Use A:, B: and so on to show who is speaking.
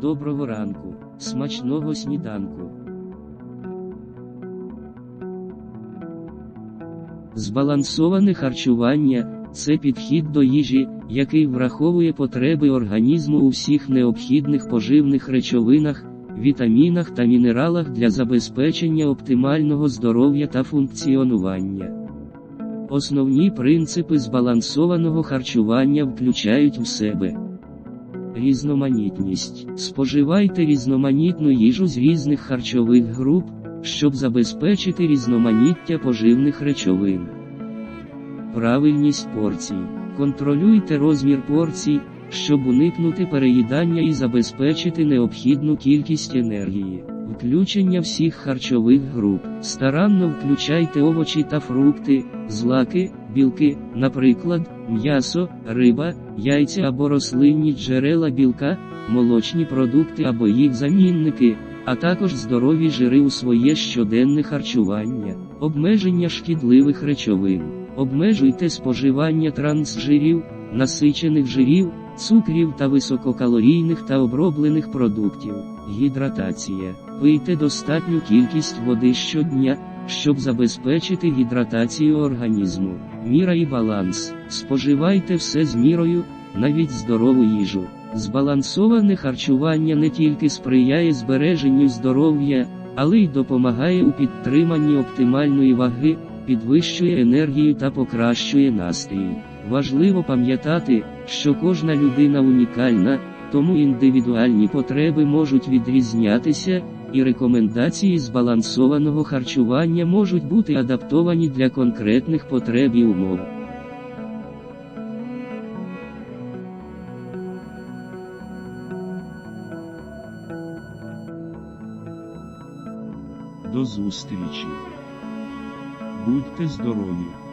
A: Доброго ранку, смачного сніданку. Збалансоване харчування це підхід до їжі, який враховує потреби організму у всіх необхідних поживних речовинах, вітамінах та мінералах для забезпечення оптимального здоров'я та функціонування. Основні принципи збалансованого харчування включають в себе різноманітність. Споживайте різноманітну їжу з різних харчових груп, щоб забезпечити різноманіття поживних речовин. Правильність порцій. Контролюйте розмір порцій, щоб уникнути переїдання і забезпечити необхідну кількість енергії. Включення всіх харчових груп. Старанно включайте овочі та фрукти, злаки, білки, наприклад, м'ясо, риба, яйця або рослинні джерела білка, молочні продукти або їх замінники, а також здорові жири у своє щоденне харчування, обмеження шкідливих речовин. Обмежуйте споживання трансжирів, насичених жирів, цукрів та висококалорійних та оброблених продуктів. Гідратація. Пийте достатню кількість води щодня, щоб забезпечити гідратацію організму. Міра і баланс. Споживайте все з мірою, навіть здорову їжу. Збалансоване харчування не тільки сприяє збереженню здоров'я, але й допомагає у підтриманні оптимальної ваги, підвищує енергію та покращує настрій. Важливо пам'ятати, що кожна людина унікальна, тому індивідуальні потреби можуть відрізнятися, і рекомендації збалансованого харчування можуть бути адаптовані для конкретних потреб і умов.
B: До зустрічі. Будьте здорові!